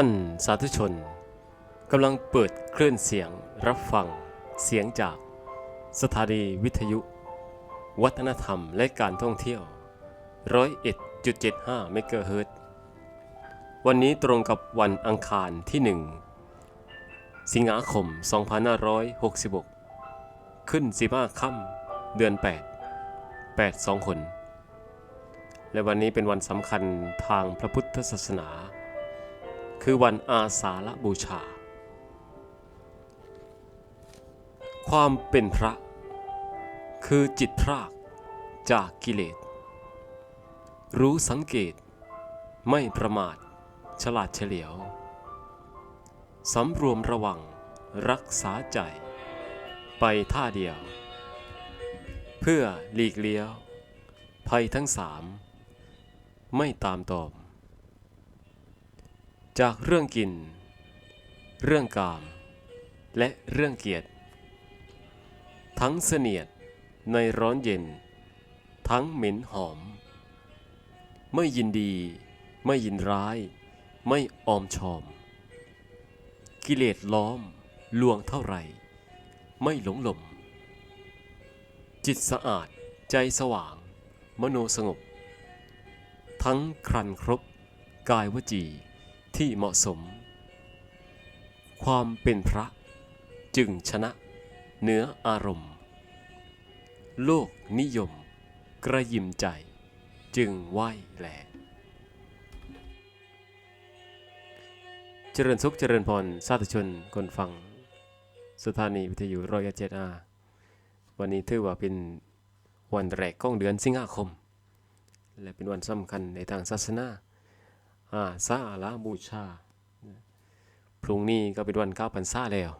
ท่านสาธุชนกำลังเปิดเคลื่อนเสียงรับฟังเสียงจากสถานีวิทยุ วัฒนธรรมและการท่องเที่ยว 101.75 เมกะเฮิรตวันนี้ตรงกับวันอังคารที่ 1 สิงหาคม 2566 ขึ้น 15 ค่ำเดือน 8 8 2คน และวันนี้เป็นวันสำคัญทางพระพุทธศาสนา คือวันอาสาฬบูชา ความเป็นพระ คือจิตพรากจากกิเลส รู้สังเกต ไม่ประมาท ฉลาดเฉลียว สำรวมระวังรักษาใจ ไปท่าเดียว เพื่อหลีกเลี้ยว ภัยทั้งสาม ไม่ตามตอม จากเรื่องกิน เรื่องกาม และเรื่องเกียรติ ทั้งเสนียดในร้อนเย็น ทั้งเหม็นหอม ไม่ยินดี ไม่ยินร้าย ไม่ออมชอม กิเลสล้อมลวงเท่าไหร่ ไม่หลงหลม จิตสะอาดใจสว่าง มโนสงบ ทั้งครันครบ กายวจี ที่เหมาะสม ความเป็นพระจึงชนะเหนืออารมณ์ โลกนิยม กระยิมใจจึงไหวแหลเจริญสุขเจริญพรสาธุชนคนฟัง สถานีวิทยุรอยเจ็ดอาวันนี้ถือว่าเป็นวันแรกของเดือนสิงหาคม และเป็นวันสำคัญในทางศาสนา อาสาฬบูชา พรุ่งนี้ก็เป็นวันก้าวพรรษาแล้ว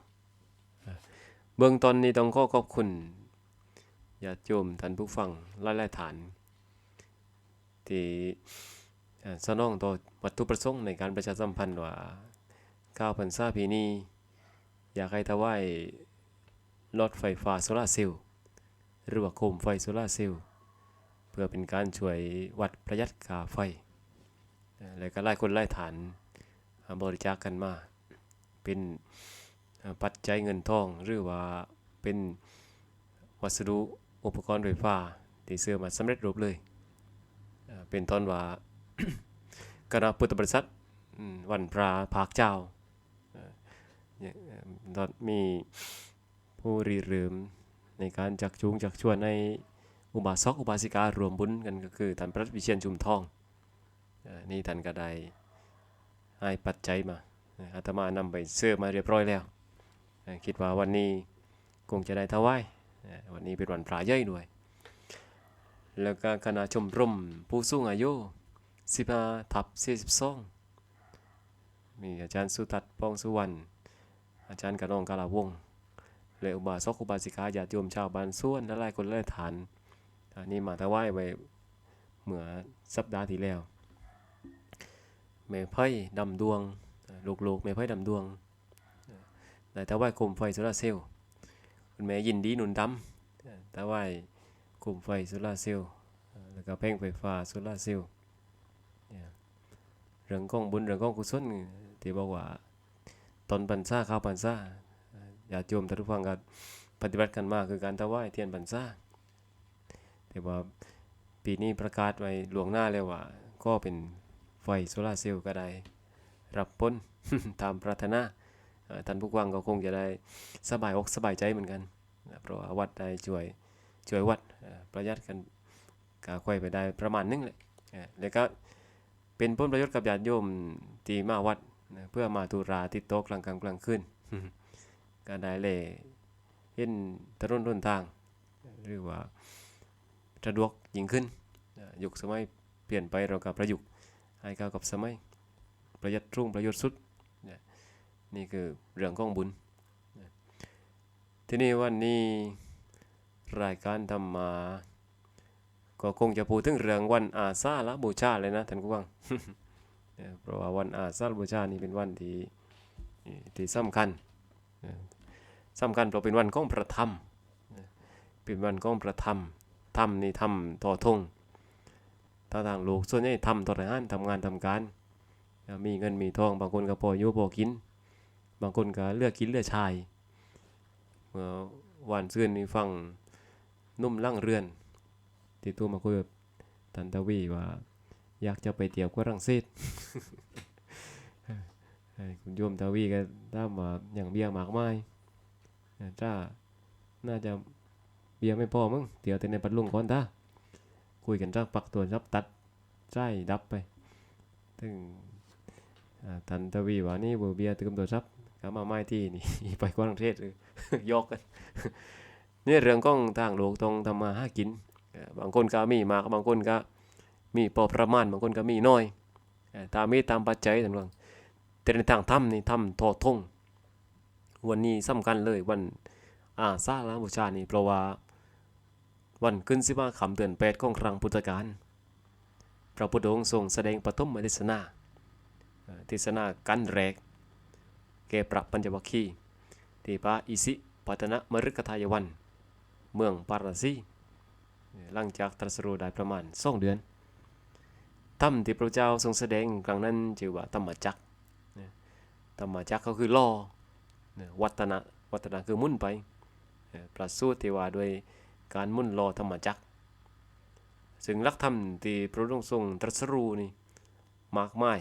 เบื้องต้นนี้ต้องขอขอบคุณญาติโยมท่านผู้ฟังหลายๆฐาน ที่สนองต่อวัตถุประสงค์ในการประชาสัมพันธ์ว่าก้าวพรรษาปีนี้ อยากให้ถวายรถไฟฟ้าโซลาร์เซลล์หรือว่าโคมไฟโซลาร์เซลล์เพื่อเป็นการช่วยวัดประหยัดค่าไฟ แล้วก็หลายคนหลายฐานบริจาคกันมา เป็นปัจจัยเงินทอง หรือว่าเป็นวัสดุอุปกรณ์ไฟฟ้าที่ซื้อมาสำเร็จรูปเลย เป็นต้นว่าคณะพุทธบริษัทวันพระภาคเจ้าตอนมีผู้รีเริ่มในการจักจูงจักชวนในอุบาสกอุบาสิการวมบุญกันก็คือท่านพระวิเชียนชุมทอง นี่ท่านก็ได้ให้ปัจจัยมาอาตมานำไปเสื้อมาเรียบร้อยแล้ว คิดว่าวันนี้คงจะได้ถวายวันนี้เป็นวันพระใหญ่ด้วย แล้วก็คณะชมรมผู้สูงอายุ15ทับ42มีอาจารย์สุทัศน์ป้องสุวรรณอาจารย์กระนองกาลาวงศ์และอุบาสกอุบาสิกาญาติโยมชาวบ้านส่วนและหลายคนหลายฐานอันนี้มาถวายไว้เมื่อสัปดาห์ที่แล้ว แม่ไพ่ดำดวงลูกๆแม่ไพ่ดำดวงได้ถวายโคมไฟโซลาร์เซลล์คุณแม่ยินดีหนุนดำถวายโคมไฟโซลาร์เซลล์แล้วก็แผงไฟฟ้าโซลาร์เซลล์เรื่องของบุญเรื่องของกุศลที่บอกว่าตอนพรรษาข้าวพรรษาญาติโยมท่านผู้ฟังก็ปฏิบัติกันมากคือการถวายเทียนพรรษาแต่ว่าปีนี้ประกาศไว้หลวงหน้าแล้วว่าก็เป็น ไฟโซลาร์เซลล์ก็ได้ รับพ้นตามปรารถนาท่านผู้ฟังก็คงจะได้สบายอกสบายใจเหมือนกันเพราะว่าวัดได้ช่วยช่วยวัดประหยัดกันกาค่อยไปได้ประมาณนึงแหละเอ่อแล้วก็เป็นผลประโยชน์กับญาติโยมที่มาวัดเพื่อมาตุราติดโต๊ะกลางค่ำกลางคืนก็ได้เลยเห็นถนนหนทาง หรือว่าสะดวกยิ่งขึ้นยุคสมัยเปลี่ยนไปเราก็ประยุกต์ ให้เข้ากับสมัย ประหยัดรุ่งประโยชน์สุดนี่คือเรื่องของบุญ ทีนี้วันนี้รายการธรรมา ก็คงจะพูดถึงเรื่องวันอาสาฬบูชาเลยนะท่านผู้ฟังเนี่ยเพราะว่าวันอาสาฬบูชานี่เป็นวันที่ที่สำคัญสำคัญเพราะเป็นวันของพระธรรม เป็นวันของพระธรรมทำนี่ทำต่อทง ถ้าทางโลกส่วนใหญ่ทำต่อทหารทำงานทำการ มีเงินมีทองบางคนก็พออยู่พอกิน บางคนก็เลือกกินเลือกชายเมื่อวันซื่นนี่ฟังนุ่มลั่งเรือนที่ตัวมาคุยกับตันตวีว่า อยากจะไปเที่ยวฝรั่งเศสเอ้ยคุณโยมตวีก็ถามาอย่างเบี้ยมากมายเอ้ยจ้าน่าจะเบียร์ไม่พอมั้งเดี๋ยวแต่ในปัดลุงก่อนท่า คุยกันจักปักตัวรับตัดใจดับไป ถึงอ่าตันตวีว่านี่เบอร์เบียตืมตัวรับกลับมาไม่ที่นี่ไปกวางเทศเลยยกกันนี่เรื่องของทางโลกต้องทำมาหากิน บางคนก็มีมากบางคนก็มีพอประมาณบางคนก็มีน้อย ตามมีตามปัจจัยต่างๆแต่ในทางถ้ำนี่ถ้ำทอทงวันนี้สำคัญเลยวันอาสาฬหบูชานี่เพราะว่า วันขึ้นสิบห้าคำเดือนแปดของครั้งพุทธกาลพระพุทธองค์ทรงแสดงปฐมเทศนาเทศนากันแรก แก่พระปัญจวัคคีย์ที่พระอิสิปัตนะมฤคทายวัน เมืองปาราสีหลังจากตรัสรู้ได้ประมาณสองเดือนถ้ำที่พระเจ้าทรงแสดงครั้งนั้นชื่อว่าธรรมจักธรรมจักรก็คือล่อวัฒนะวัฒนะคือมุ่นไปประสูติที่ว่าด้วย การมุ่นล่อธรรมจักซึ่งลักธรรมที่พระองค์ทรงตรัสรู้นี่มากมาย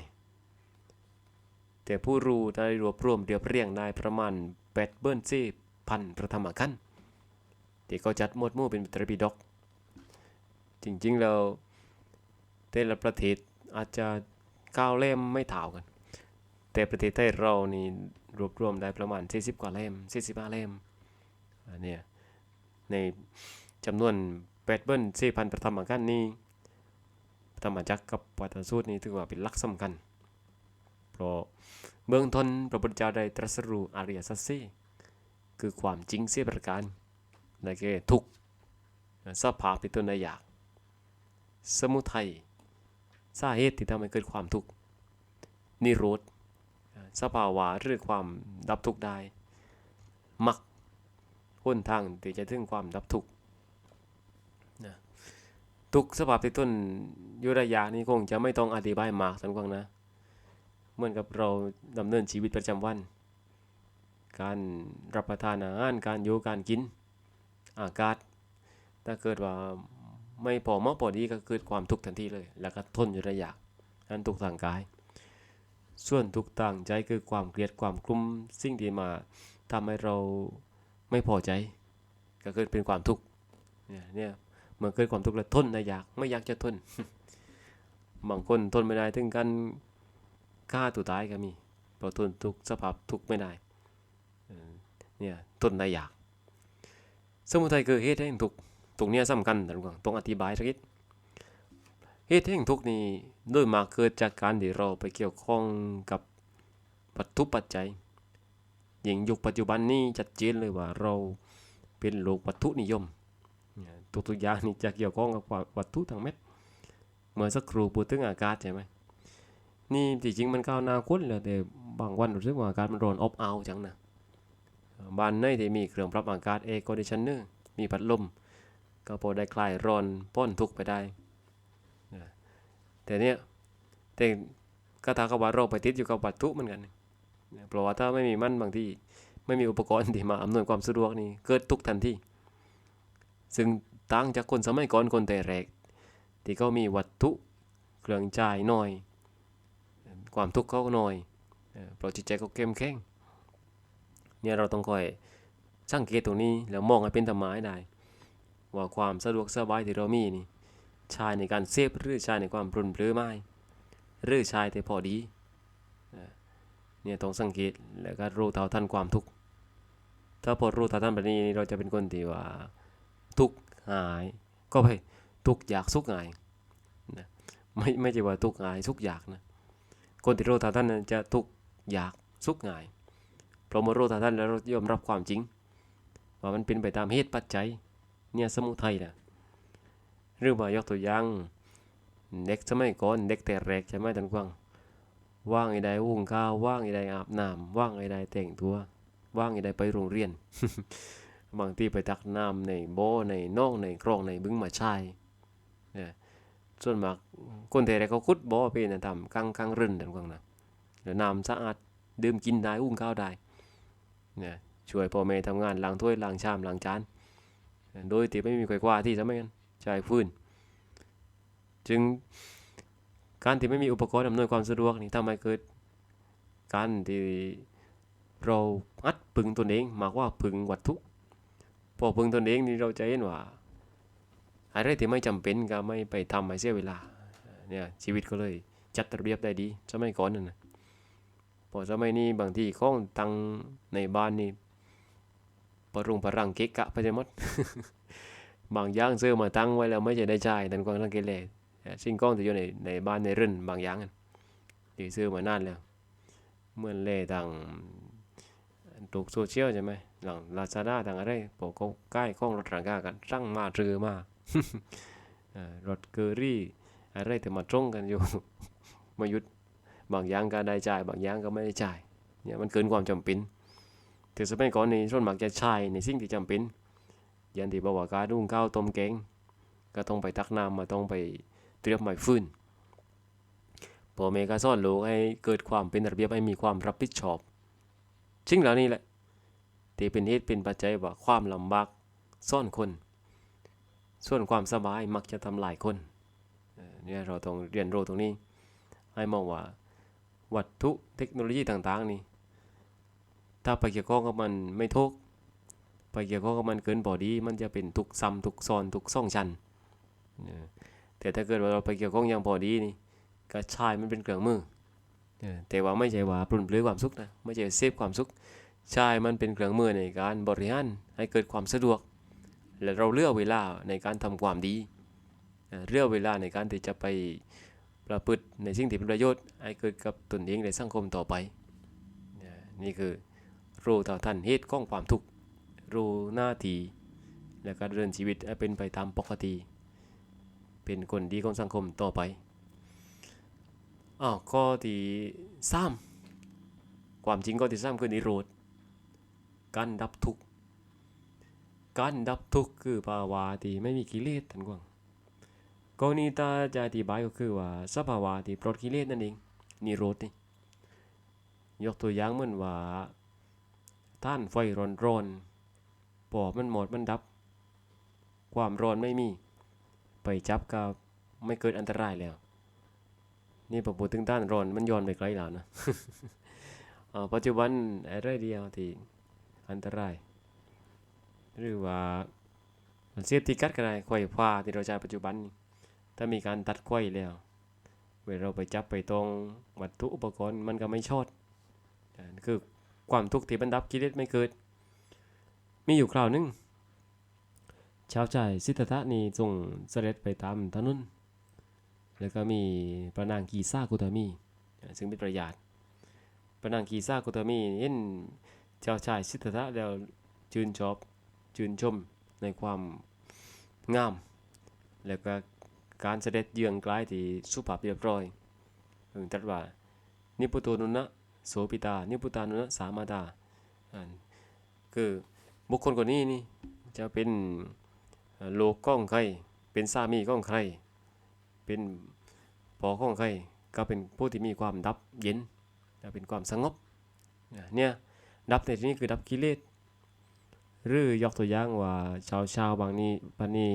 แต่ผู้รู้ได้รวบรวมเรียบเรียงได้ประมาณแปดเบิ้ลสี่พันพระธรรมขันธ์ที่เขาจัดหมวดมู่เป็นตรปิฎกจริงๆแล้วแต่ละประเทศอาจจะก้าวเล่มไม่เท่ากัน แต่ประเทศไทยเรานี่รวบรวมได้ประมาณ 40 กว่าเล่ม45 เล่มอันเนี้ย ในจำนวน8เบิ้ล4,000ประธรรมกันนี้ธรรมจักกับวัตถสูตรนี้ถือว่าเป็นลักสำคัญ เพราะเบื้องต้นพระพุทธเจ้าได้ตรัสรู้อริยสัจสี่คือความจริงเสียประการได้แก่ทุกสภาพเป็นต้นได้อยาก สมุทัยสาเหตุที่ทำให้เกิดความทุกข์นิโรธสภาวะหรือความดับทุกข์ได้มัก หนทางที่จะถึงความดับทุกข์นะทุกสภาพที่ต้นยุระยะนี้คงจะไม่ต้องอธิบายมากสันกวังนะ เหมือนกับเราดำเนินชีวิตประจำวัน การรับประทานอาหารการอยู่การกิน อากาศ ถ้าเกิดว่าไม่พอมาพอดีก็เกิดความทุกข์ทันทีเลย แล้วก็ทนอยู่ระยะนั้นทุกทางกาย ส่วนทุกต่างใจคือความเกลียดความกลุ้มสิ่งที่มาทำให้เรา ไม่พอใจ ก็เกิดเป็นความทุกข์เนี่ยเนี่ยเมื่อเกิดความทุกข์แล้วทนนะอยากไม่อยากจะทนบางคนทนไม่ได้ถึงกันฆ่าตัวตายก็มีเพราะทนทุกข์สภาพทุกข์ไม่ได้เนี่ยทนได้อยาก สมุทัยคือเหตุแห่งทุกข์ตรงเนี้ยสำคัญนะทุกคนต้องอธิบายสักนิดเหตุแห่งทุกข์นี้โดยมาเกิดจากการที่เราไปเกี่ยวข้องกับวัตถุปัจจัย ย่างยุคปัจจุบันนี้ชัดเจนเลยว่าเราเป็นโลกวัตถุนิยมเนี่ยทุกๆอย่างนี่จะเกี่ยวข้องกับวัตถุทางเม็ดเมื่อสักครู่พูดถึงอากาศใช่ไหมนี่จริงมันก้าวหน้าคุ้นแล้วแต่บางวันรู้สึกว่าอากาศมันร้อนอบอ้าวจังนะบ้านไหนที่มีเครื่องปรับอากาศ air conditioner มีพัดลมก็พอได้คลายร้อนป้นทุกไปได้แต่เนี้ยแต่ก็ถ้ากับว่าเราไปติดอยู่กับวัตถุเหมือนกัน เพราะว่าถ้าไม่มีมันบางที่ไม่มีอุปกรณ์ที่มาอำนวยความสะดวกนี่เกิดทุกทันทีซึ่งต่างจากคนสมัยก่อนคนแต่แรก ที่เขามีวัตถุเครื่องจ่ายน้อย ความทุกข์เขาน้อยเพราะจิตใจเขาเข้มแข็งเนี่ยเราต้องคอยสังเกตตรงนี้แล้วมองให้เป็นธรรมะได้ ว่าความสะดวกสบายที่เรามีนี่ใช้ในการเซฟหรือใช้ในความปรุนเพลือไม่หรือใช้แต่พอดี เนี่ยต้องสังเกตแล้วก็รู้เท่าทันความทุกข์ถ้าพอรู้เท่าทันแบบนี้เราจะเป็นคนที่ว่าทุกข์หาย ก็ไปทุกข์อยากสุขหายนะไม่ไม่ใช่ว่าทุกข์หายสุขอยากนะคนที่รู้เท่าทันนั้นจะทุกข์อยากสุขหายเพราะเมื่อรู้เท่าทันแล้วเรายอมรับความจริง ว่ามันเป็นไปตามเหตุปัจจัยเนี่ยสมุทัยนะหรือว่ายกตัวอย่างเด็กสมัยก่อนเด็กแต่แรกใช่ไหมท่านกวาง ว่างไอ้ใดหุงข้าวว่างไอ้ใดอาบน้ำว่างไอ้ใดแต่งตัว ว่างไอ้ใดไปโรงเรียน บางทีไปตักน้ำในโบอในน่องในคลองในบึงมาใช่เนี่ยส่วนมากคนแต่แรเขาขุดบ่อไปนะทำกลางกลางรื่นท่กวางนะแล้วน้ำสะอาดดื่มกินได้อุ้งข้าวได้เนี่ยช่วยพ่อแม่ทำงานล้างถ้วยล้างชามล้างจาน โดยที่ไม่มีใครกว่าที่สมัยนั้นใช้ฟืนจึง การที่ไม่มีอุปกรณ์อำนวยความสะดวกนี่ทำให้เกิดการที่เราอัดพึงตนเองมากกว่าพึงวัตถุพอพึงตนเองนี่เราจะเห็นว่าอะไรที่ไม่จำเป็นก็ไม่ไปทำให้เสียเวลาเนี่ยชีวิตก็เลยจัดระเบียบได้ดีสมัยก่อนนั่นนะพอสมัยนี้บางทีของตังในบ้านนี่ปรุงปรังเกะกะไปจหมดบางอย่างซื้อมาตั้งไว้แล้วไม่จะได้ใช้ทันกวางทังเกเล สิ่งก้องที่อยู่ในในบ้านในรื่นบางอย่างที่ซื้อมานานแล้วเมื่อเล่ทางถูกโซเชียลใช่ไหมหลังลาซาด้าทางอะไรพวกเขาใกล้ข้องรถรังกากันสั่งมาเรือมารถเกอรี่อะไรแต่มาตรงกันอยู่มายุดบางอย่างก็ได้จ่ายบางอย่างก็ไม่ได้จ่ายเนี่ยมันเกินความจำเป็นแต่สมัยก่อนนี่ส่วนมากจะใช้ในสิ่งที่จำเป็นยันที่บอกว่าการดุ้งข้าวต้มแกงก็ต้องไปตักน้ำมาต้องไป เรียมไม้ฟืนพ่อแม่ก็สอนลูกให้เกิดความเป็นระเบียบให้มีความรับผิดชอบสิ่งเหล่านี้แหละที่เป็นเหตุเป็นปัจจัยว่าความลำบากซ่อนคน ส่วนความสบายมักจะทำลายคนเนี่ยเราต้องเรียนรู้ตรงนี้ ให้มองว่าวัตถุเทคโนโลยีต่างๆนี่ถ้าไปเกี่ยวข้องกับมันไม่ทุกไปเกี่ยวข้องกับมันเกินพอดี มันจะเป็นทุกซ้ำทุกซ้อนทุกซ่องชันเออ แต่ถ้าเกิดว่าเราไปเกี่ยวข้องอย่างพอดีนี่ก็ใช่มันเป็นเครื่องมือแต่ว่าไม่ใช่ว่าปลุนปลื้ความสุขนะไม่ใช่เซฟความสุขใช่มันเป็นเครื่องมือในการบริหารให้เกิดความสะดวก และเราเลือกเวลาในการทำความดีเลือกเวลาในการที่จะไปประพฤติในสิ่งที่เป็นประโยชน์ให้เกิดกับตนเองในสังคมต่อไป นี่คือรู้เท่าทันเหตุของความทุกข์รู้หน้าที่และการเดินชีวิตให้เป็นไปตามปกติ เป็นคนดีของสังคมต่อไปอ้าวข้อที่สามความจริงข้อที่สามคือนิโรธการดับทุกข์การดับทุกข์คือภาวะที่ไม่มีกิเลสทันกวางกรณีตาจะอธิบายก็คือว่าสภาวะที่ปลดกิเลสนั่นเองนิโรธนี่ยกตัวอย่างเหมือนว่าท่านไฟร้อนๆปอบมันหมดมันดับ ความร้อนไม่มี ไปจับก็ไม่เกิดอันตรายแล้ว นี่พอพูดถึงต้านร้อนมันย้อนไปไกลแล้วนะปัจจุบันอะไรเดียวที่อันตราย หรือว่าเสียบที่กัดก็ได้ไขว้คว้าที่เราใช้ปัจจุบันนี่ถ้ามีการตัดไขว้แล้วเวลาเราไปจับไปตรงวัตถุอุปกรณ์มันก็ไม่ชอดคือความทุกข์ที่บรรดับกิเลสไม่เกิด มีอยู่คราวหนึง ชาวใจสิทธัตถะนี่ทรงเสด็จไปตามถนนแล้วก็มีพระนางกีซ่ากุตามีซึ่งเป็นประหยัดพระนางกีซ่ากุตามีเห็นเจ้าชายสิทธัตถะแล้วชื่นชอบชื่นชมในความงาม แล้วก็การเสด็จเยืองกลที่สุภาพเรียบร้อยถึงตรัสว่า นิพุโตนุนะโสปิตา นิพุตานุนะสามาตาคือบุคคลคนนี้นี่จะเป็น โลกก้องใคร เป็นสามีก้องใคร เป็นพอก้องใคร ก็เป็นผู้ที่มีความดับเย็น เป็นความสงบ เนี่ย ดับในที่นี้คือดับกิเลส หรือยกตัวอย่างว่าชาวชาวบางนี้ปานนี้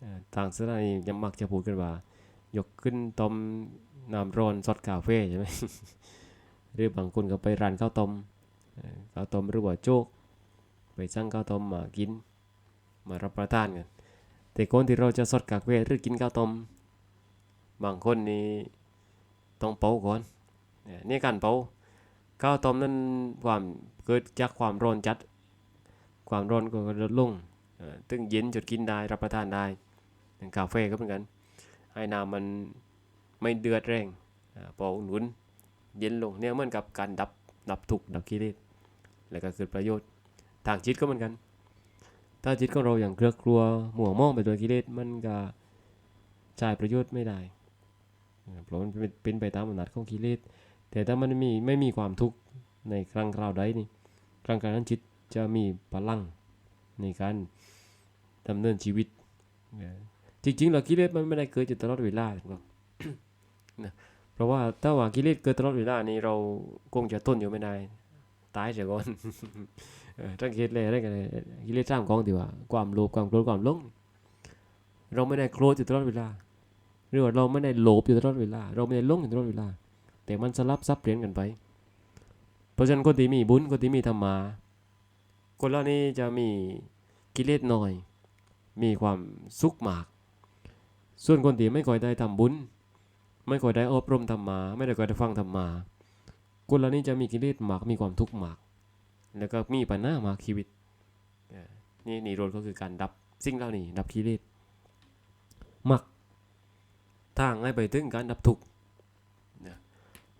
เอ่อทางสถานียังมักจะพูดกันว่า ยกขึ้นต้มน้ำร้อนซดกาแฟใช่ไหมหรือบางคนก็ไปร้านข้าวต้มข้าวต้มหรือว่าโจ๊กไปสั่งข้าวต้มมากิน มารับประทานกัน แต่คนที่เราจะสดกาแฟหรือกินข้าวต้มบางคนนี่ต้องเป่าก่อนเนี่ยนี่การเป่าข้าวต้มนั้นความเกิดจากความร้อนจัด ความร้อนก็ลดลงเอ่อตึงเย็นจดกินได้รับประทานได้อย่างกาแฟก็เหมือนกันให้น้ำมันไม่เดือดแรงอ่าพออุ่นเย็นลงเนี่ยเหมือนกับการดับดับทุกข์ดับกิเลสแล้วก็เกิดประโยชน์ทางจิตก็เหมือนกัน ถ้าจิตของเราอย่างเครือกลัวหม่วงมองไปโดยกิเลสมันก็ใช้ประโยชน์ไม่ได้เพราะมันเป็นไปตามอำนาจของกิเลสแต่ถ้ามันมีไม่มีความทุกข์ในครั้งคราวใดนี่ครั้งคราวนั้นจิตจะมีพลังในการดำเนินชีวิต จริงๆแล้วกิเลสมันไม่ได้เกิดอยู่ตลอดเวลาหรอกนะเพราะว่าถ้าว่ากิเลสเกิดตลอดเวลานี่เราคงจะทนอยู่ไม่ได้ ตายเสียก่อน เออสังเกตเลยอะไรกันเลยกิเลสสามกองดีว่า ความโลภความโกรธความหลงเราไม่ได้โกรธอยู่ตลอดเวลาหรือว่าเราไม่ได้โลภอยู่ตลอดเวลา เราไม่ได้หลงอยู่ตลอดเวลา แต่มันสลับซับเปลี่ยนกันไป เพราะฉะนั้นคนที่มีบุญคนที่มีธรรมะคนเหล่านี้จะมีกิเลสน้อย มีความสุขมาก ส่วนคนที่ไม่ค่อยได้ทำบุญ ไม่ค่อยได้อบรมธรรมะไม่ได้ค่อยได้ฟังธรรมะคนเหล่านี้จะมีกิเลสมากมีความทุกข์มาก แล้วก็มีปัญหามากชีวิตนี่นี่รถก็คือการดับสิ่งเหล่านี้ดับกิเลสมักทางให้ไปถึงการดับทุกข์นะ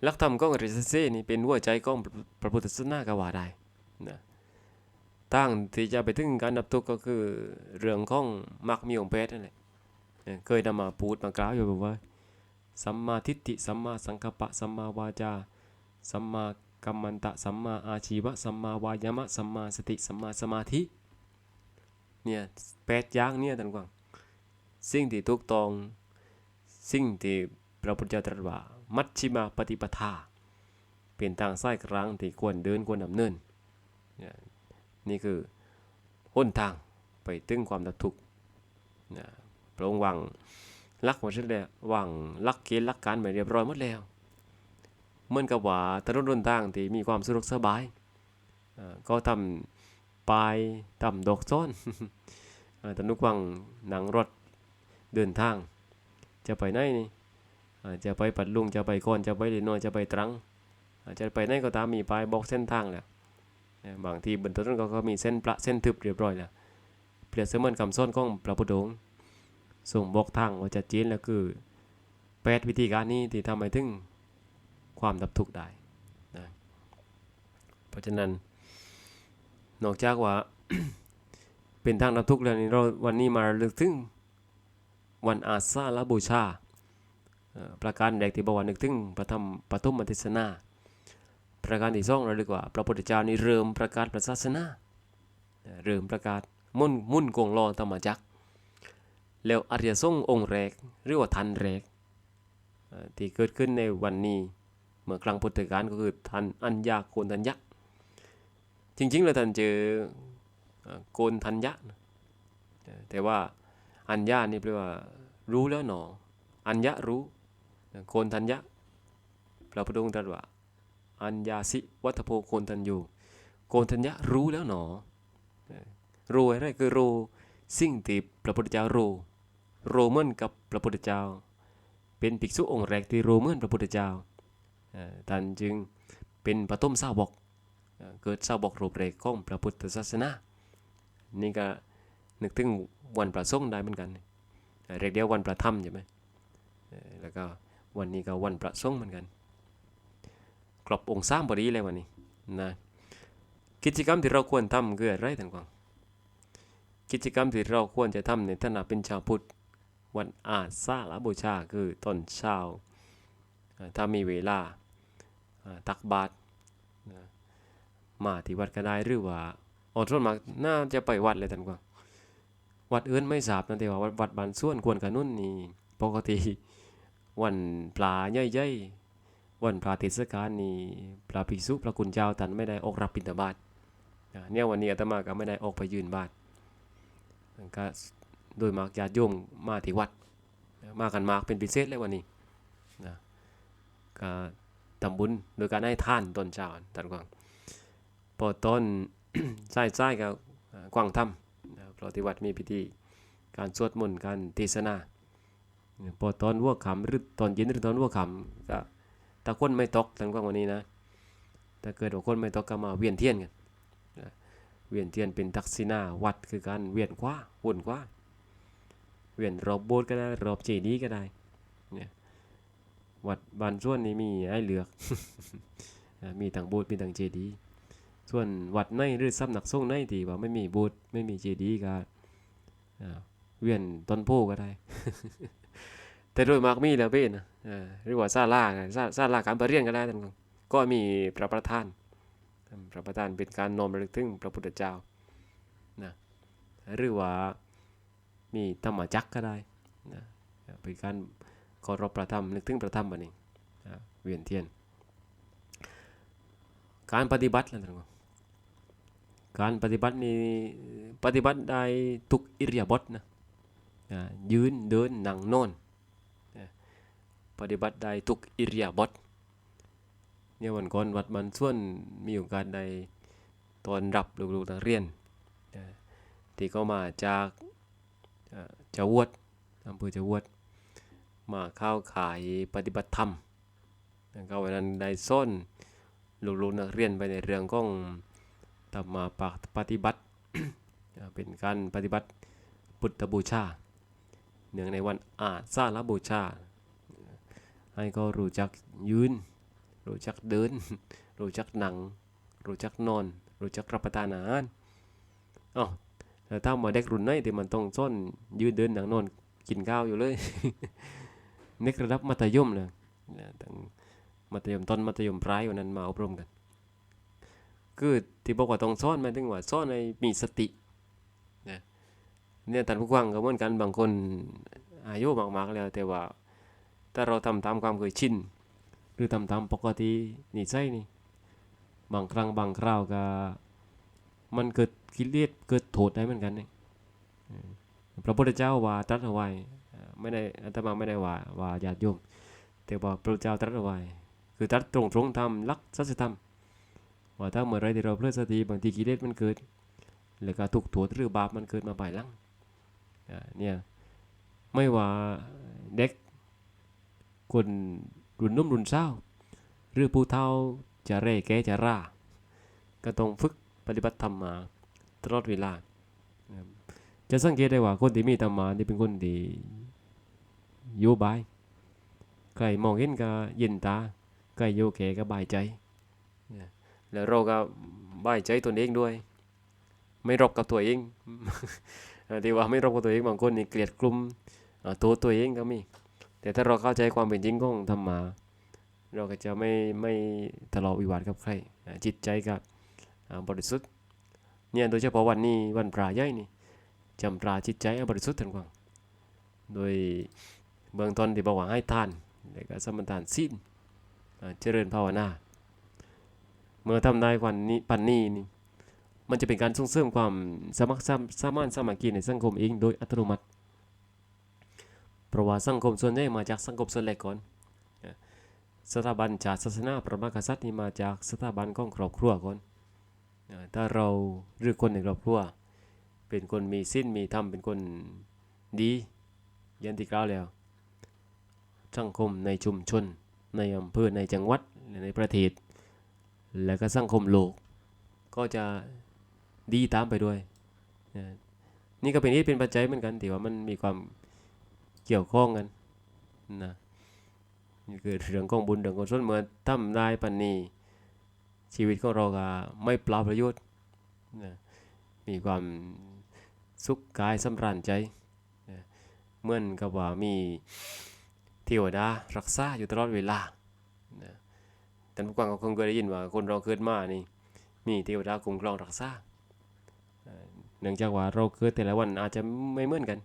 หลักธรรมของอริยสัจนี่เป็นหัวใจของพระพุทธศาสนาก็ว่าได้นะทางที่จะไปถึงการดับทุกข์ก็คือเรื่องของมรรคมีองค์แปดนั่นแหละเอ่อเคยนำมาพูดมากล่าวอยู่แบบว่าสัมมาทิฏฐิสัมมาสังกัปปะสัมมาวาจาสัมมา กัมมันตะสัมมาอาชีวะสัมมาวายามะสัมมาสติสัมมาสมาธิเนี่ยแปดอย่างเนี่ยท่านกวางสิ่งที่ถูกต้องสิ่งที่พระพุทธเจ้าตรัสว่า มัชชิมาปฏิปทา เป็นทางสายกลางที่ควรเดินควรดำเนินเนี่ยนี่คือหนทางไปถึงความดับทุกข์นะพระองค์วางลักหมดแล้ววางลักเกณฑ์ลักการไปเรียบร้อยหมดแล้ว เหมือนกับว่าถนนหนทางที่มีความสะดวกสบายก็ทำปลายทำดอกซ้อนตนุกวังหนังรถเดินทาง จะไปไหนนี่จะไปปัดลุงจะไปก้อนจะไปลีน้อยจะไปตรังจะไปไหนก็ตามมีป้ายบอกเส้นทางแหล้วเอ่อบางทีบนถนนก็ก็มีเส้นประเส้นทึบเรียบร้อยแล้วเปรียบเสมือนคำสอนของพระพุทธองค์ส่งบอกทางว่าจะจีนแล้วคือแปดวิธีการนี้ที่ทำให้ถึง ความดับทุกข์ได้นะเพราะฉะนั้น นอกจากว่าเป็นทางดับทุกข์แล้วนี่เราวันนี้มาเลือกถึงวันอาสาฬบูชา ประการแรกที่บอกว่านึกถึงพระธรรมปฐมเทศนา ประการที่สองเราเรียกว่า พระพุทธเจ้านี่เริ่มประกาศพระศาสนา เริ่มประกาศมุ่นมุ่นกงล้อธรรมจักแล้วอริยสงฆ์องค์แรกหรือว่าทันแรกเอ่อที่เกิดขึ้นในวันนี้ เมื่อครั้งพุทธกาลก็คือทันอัญญาโกนทัญญะ จริงๆ แล้วท่านเจอโกนทัญญะ แต่ว่าอัญญานี่แปลว่ารู้แล้วหนอ อัญญะรู้ โกนทัญญะพระพุทธองค์ตรัสว่า อัญญาสิวัตโพโกนทัญญูโกนทัญญะรู้แล้วหนอ รู้อะไรคือรู้สิ่งที่พระพุทธเจ้ารู้โรเหมือนกับพระพุทธเจ้า เป็นภิกษุองค์แรกที่โรเหมือนพระพุทธเจ้า ท่านจึงเป็นปฐมสาวกเอ่อเกิดสาวกรูปแรกของพระพุทธศาสนานี่ก็นึกถึงวันประสงค์ได้เหมือนกัน เรียกเดียววันประธรรมใช่ไหมแล้วก็วันนี้ก็วันประสงค์เหมือนกันครอบองค์สามพอดีเลยวันนี้นะกิจกรรมที่เราควรทำคืออะไรต่างกิจกรรมที่เราควรจะทำในฐานะเป็นชาวพุทธวันอาสาฬบูชาคือตอนเช้าถ้ามีเวลา ตักบาตรนะมาที่วัดก็ได้หรือว่าออส่วนมากน่าจะไปวัดเลยท่านกว่าวัดอื่นไม่ทราบนะแต่ว่าวัดบานส่วนควรกันนุ่นนี่ปกติวันปลาใหญ่ๆวันพระเทศกาลนี่พระภิกษุพระคุณเจ้าท่านไม่ได้ออกรับบิณฑบาตเนี่ยวันนี้อาตมาก็ไม่ได้ออกไปยืนบาตรก็โดยมากญาติโยมมาที่วัด มากันมากเป็นพิเศษเลยวันนี้นะก็ ทำบุญโดยการให้ท่านตนเช้าท่านกวางพอต้นใส่ใส่กับกวางทำนะเพราะที่วัดมีพิธี การสวดมนต์การเทศนาพอตอนวัวขำหรือตอนเย็นหรือตอนวัวขำก็ถ้าคนไม่ตกท่านกวางวันนี้นะถ้าเกิดว่าคนไม่ตกก็มาเวียนเทียนกันเวียนเทียนเป็นทักษิณาวัดคือการเวียนขวาวนขวาเวียนรอบโบสถ์ก็ได้รอบเจดีย์ก็ได้เนี่ย วัดบานส่วนนี้มีให้เลือกมีทั้งโบสถ์มีทั้งเจดีย์ส่วนวัดในหรือสำนักส่งในที่ว่าไม่มีโบสถ์ไม่มีเจดีย์ก็เวียนต้นโพก็ได้ แต่โดยมากมีแล้วเว้นนะอ่าหรือว่าซาลาก็ซาาลาการประเรียนก็ได้ทั้งก็มีพระประธาน พระประธานเป็นการน้อมระลึกถึงพระพุทธเจ้านะหรือว่ามีธรรมจักก็ได้นะเป็นการ เคารพพระธรรมนึกถึงพระธรรมบันนี้อ่เวียนเทียน การปฏิบัติล่ะท่านการปฏิบัตินี่ปฏิบัติได้ทุกอิริยาบถนะยืนเดินนั่งนอนอ่าปฏิบัติได้ทุกอิริยาบถเนี่ยวันก่อนวัดมันส่วนมีโอกาสได้ตอนรับลูกๆนักเรียนที่เขามาจากจาวดอำเภอจาวด มาเข้าขายปฏิบัติธรรมก็วันนั้นได้ส้นลูกๆนักเรียนไปในเรื่องของธรรมาปปฏิบัติ เป็นการปฏิบัติพุทธบูชา เนื่องในวันอาสาฬบูชา ให้ก็รู้จักยืน รู้จักเดิน รู้จักหนัง รู้จักนอน รู้จักรับประทานอาหารอ๋อแต่ถ้ามาเด็กรุ่นไหนที่มันต้องซ่อนยืนเดินหนังนอนกินข้าวอยู่เลย เด็กระดับมัธยมเลยนะตั้งมัธยมต้นมัธยมปลายวันนั้นมาอบรมกัน คือที่บอกว่าต้องซ่อนหมาถึงว่าซ่อนในมีสตินะเนี่ยท่านผู้ฟังก็เหมือนกันบางคนอายุมากๆแล้ว แต่ว่าถ้าเราทำตามความเคยชินหรือทำตามปกตินิสัยนี่บางครั้งบางคราวก็มันเกิดกิเลสเกิดโทษได้เหมือนกันเนี่ยพระพุทธเจ้าว่าตรัสเอาไว้ ไม่ได้อาตมาไม่ได้ว่าว่าญาติโยมแต่ว่าพระเจ้าตรัสเอาไว้คือตรัสตรงตรงๆทำลักสัจธรรมว่าถ้าเมื่อไรที่เราเพลิดสติบางทีกิเลสมันเกิด แล้วก็ทุกข์โทษหรือบาปมันเกิดมาภายลังอ่าเนี่ยไม่ว่าเด็กคนรุ่นนุ่มรุ่นเศร้าหรือผู้เฒ่าจะเร่แก่จะร่า ก็ต้องฝึกปฏิบัติธรรมมาตลอดเวลา จะสังเกตได้ว่าคนที่มีธรรมะนี่เป็นคนที่ อยู่บายใครมองเห็นก็ย็นตาใครอยู่แก่ก็บายใจนะแล้วเราก็บายใจตนเองด้วย ไม่รบกับตัวเองที่ว่าไม่รบกับตัวเองบางคนนี่เกลียดกลุ่มตัวตัวเองก็มีแต่ถ้าเราเข้าใจความเป็นจริงของธรรมะเราก็จะไม่ไม่ทะเลาะวิวาทกับใครจิตใจก็อ่าบริสุทธิ์เนี่ยโดยเฉพาะวันนี้วันปราใหญ่นี่จำปราจิตใจบริสุทธิ์ทันกวางโดย เบื้องต้นที่บอกว่าให้ทานแล้วก็สมทานศีลอ่าเจริญภาวนา เมื่อทำได้วันนี้ปันนี้นี่มันจะเป็นการส่งเสริมความสมัครสามสามารถสมัคคีในสังคมเองโดยอัตโนมัติ เพราะว่าสังคมส่วนใหญ่มาจากสังคมส่วนแรกก่อน สถาบันชาติศาสนาพระมหากษัตริย์นี่มาจากสถาบันของครอบครัวก่อน ถ้าเราหรือคนในครอบครัว เป็นคนมีสิ้นมีธรรมเป็นคนดี ยันที่กล่าวแล้ว สังคมในชุมชน ในอำเภอในจังหวัดในประเทศ และก็สังคมโลก ก็จะดีตามไปด้วย นี่ก็เป็นเหตุเป็นปัจจัยเหมือนกันที่ว่ามันมีความเกี่ยวข้องกันนะนี่คือเรื่องของบุญเรื่องของส่วนเมื่อทำได้ปันนี้ชีวิตของเราก็ไม่เปล่าประโยชน์นะมีความสุขกายสำราญใจนะเหมือนกับว่ามี เทวดารักษาอยู่ตลอดเวลานะท่านผู้ฟังก็คงเคยได้ยินว่าคนเราเกิดมานี่มีเทวดาคุ้มครองรักษาเนื่องจากว่าเราเกิดแต่ละวันอาจจะไม่เหมือนกัน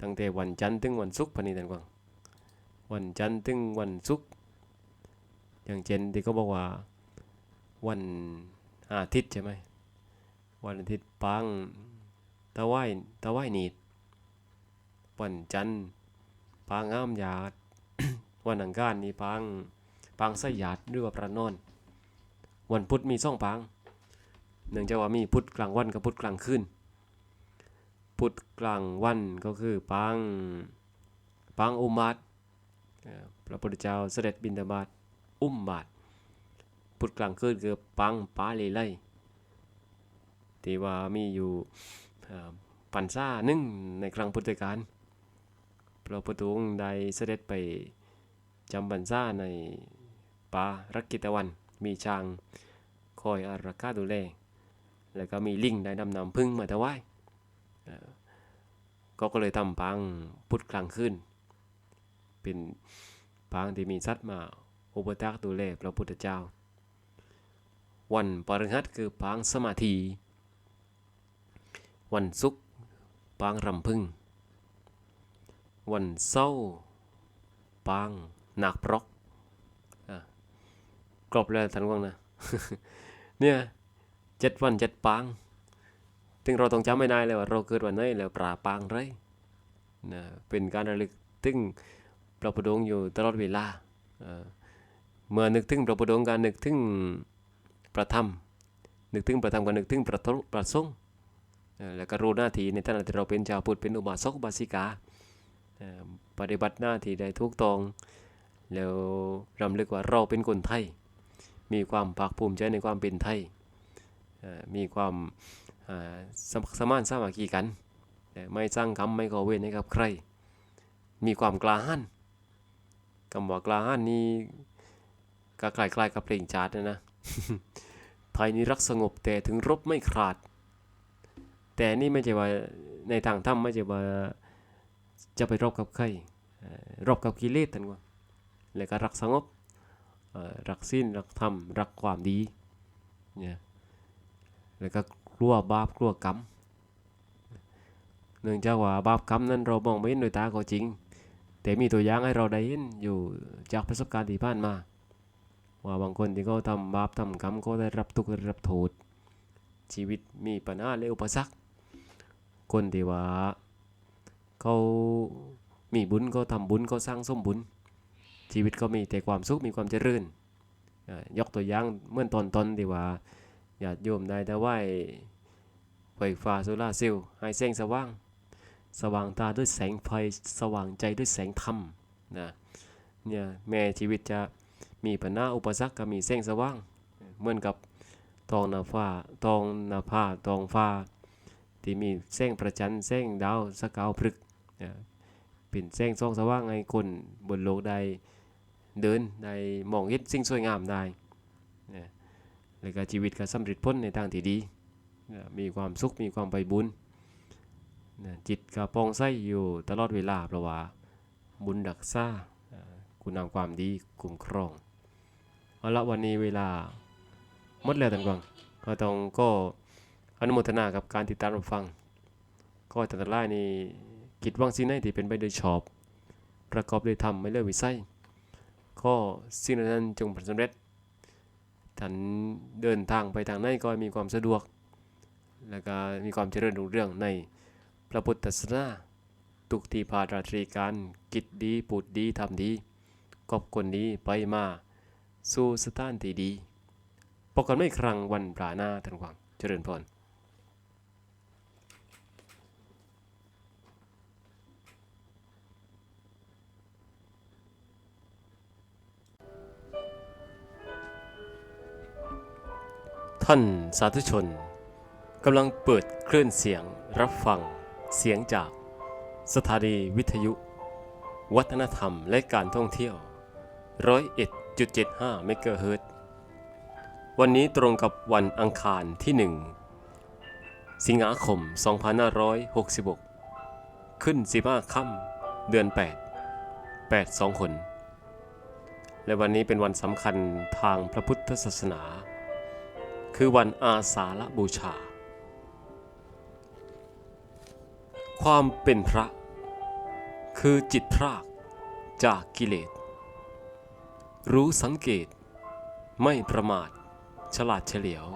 ตั้งแต่วันจันทร์ถึงวันศุกร์พะนี่ท่านกวางวันจันทร์ถึงวันศุกร์อย่างเช่นที่เขาบอกว่าวันอาทิตย์ใช่ไหมวันอาทิตย์ปังตะไหวตะไวหนีดวันจันทร์ ปางงามหยาดวันอังคารนี่ปังปังสยาดหรือว่าประนอน วันพุธมีสองปังเนื่องจากว่ามีพุธกลางวันกับพุธกลางคืนพุธกลางวันก็คือปางปางอุมาตพระพุทธเจ้าเสด็จบิณฑบาตอุ้มบาตรพุธกลางคืนคือปางปาเลไลที่ว่ามีอยู่ปันซ่าหนึ่งในครั้งพุทธกาล พระพุทธองค์ได้เสด็จไปจำปันซาในป่ารักกิตวัน มีช้างคอยอารักขาดูแล แล้วก็มีลิงได้นำนำพึ่งมาถวายก็ก็เลยทำปางพุทธกลางคืนเป็นปางที่มีสัตว์มาอุปถักดูแลพระพุทธเจ้า วันปฤหัสคือปางสมาธิ วันศุกร์ปางรำพึง วันเสาร์ปางหนักปรอกกรอบแล้วท่านผู้ฟังนะ เนี่ยเจ็ดวันเจ็ดปางถึงเราต้องจำไม่ได้เลยว่าเราเกิดวันไหนแล้วปลาปางไรนะเป็นการระลึกถึงพระพุทธองค์อยู่ตลอดเวลาเมื่อนึกถึงพระพุทธองค์การนึกถึงประธรรม นึกถึงประธรรมก็นึกถึงประทประสงค์แล้วก็รู้หน้าที่ในฐานะที่เราเป็นชาวพุทธเป็นอุบาสกอุบาสิกา ปฏิบัติหน้าที่ได้ถูกตอง แล้วรำลึกว่าเราเป็นคนไทย มีความภาคภูมิใจในความเป็นไทย มีความสมสมานสามัคคีกันไม่สร้างกรรมไม่ก่อเวรให้กับใคร มีความกล้าหาญคำว่ากล้าหาญนี่ก็คล้ายๆกับเพลงชาตินะนะไทยนี่รักสงบแต่ถึงรบไม่ขาด แต่นี่ไม่ใช่ว่าในทางธรรมไม่ใช่ว่า จะไปรบกับใครเอ่อรบกับกิเลสท่านว่าแล้วก็รักสงบรักสิ้นรักธรรมรักความดีเนี่ยแล้วก็กลัวบาปกลัวกรรมเนื่องจากว่าบาปกรรมนั้นเรามองไม่เห็นโดวยตาก็จริง แต่มีตัวอย่างให้เราได้เห็นอยู่จากประสบการณ์ที่ผ่านมา ว่าบางคนที่เขาทำบาปทำกรรมก็ได้รับทุกข์ได้รับโทษชีวิตมีปัญหาและอุปสรรคคนที่ว่า เขามีบุญก็ทำบุญก็สร้างสมบุญ ชีวิตก็มีแต่ความสุขมีความเจริญยกตัวอย่างเมื่อตอนตอนที่ว่าญาติโยมได้แต่ไหวไฟฟ้าโซลาเซลล์ให้แสงสว่าง สว่างตาด้วยแสงไฟสว่างใจด้วยแสงธรรมนะเนี่ยแม้ชีวิตจะมีปัญหาอุปสรรคก็มีแสงสว่าง เหมือนกับทองนาฟ้าทองนาผ้าทองฟ้า ที่มีแสงประจันแสงดาวสกาวพฤกษ์ เป็นแสงส่องสว่างให้คนบนโลกได้เดินได้มองเห็นสิ่งสวยงามได้นะแล้วก็ชีวิตก็สำเร็จพ้นในทางที่ดีนะมีความสุขมีความไปบุญนะจิตก็ปองใสอยู่ตลอดเวลาเพราะว่าบุญดักษาอ่าคุณงามความดีคุ้มครองเอาละวันนี้เวลาหมดแล้วท่านกวางก็ต้องก็อนุโมทนากับการติดตามรับฟัง ก็แต่ละไลนี่ คิดหวังสิ่งไหนที่เป็นไปโดยชอบ ประกอบโดยธรรมไม่เลิกวิสัยก็สิ่งนั้นจงผลสำเร็จท่านเดินทางไปทางไหนก็มีความสะดวก แล้วก็มีความเจริญรุ่งเรืองในพระพุทธศาสนาทุกที่พาราตรีการกิจดีปูดดีทำดีกอบคนดีไปมาสู่สถานที่ดีพบกันไม่ครั้งวันปราหน้าท่านหวังเจริญพร ท่านสาธุชนกำลังเปิดคลื่นเสียงรับฟังเสียงจากสถานีวิทยุ วัฒนธรรมและการท่องเที่ยว 101.75 เมกะเฮิรตซ์วันนี้ตรงกับวันอังคารที่ 1 สิงหาคม 2566 ขึ้น 15 ค่ำเดือน 8 8 2คน และวันนี้เป็นวันสำคัญทางพระพุทธศาสนา คือวันอาสาฬบูชา ความเป็นพระ คือจิตพรากจากกิเลส รู้สังเกต ไม่ประมาท ฉลาดเฉลียว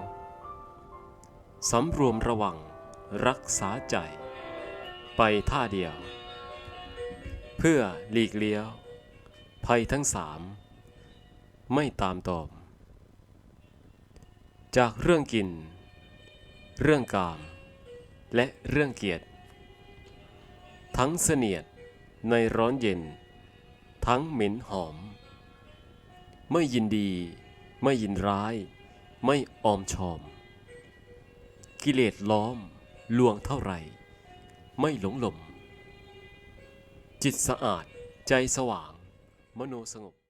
สำรวมระวังรักษาใจ ไปท่าเดียว เพื่อหลีกเลี้ยว ภัยทั้งสาม ไม่ตามตอม จากเรื่องกิน เรื่องกาม และเรื่องเกียรติ ทั้งเสนียดในร้อนเย็น ทั้งเหม็นหอม ไม่ยินดี ไม่ยินร้าย ไม่ออมชอม กิเลสล้อมลวงเท่าไหร่ ไม่หลงหลม จิตสะอาดใจสว่าง มโนสงบ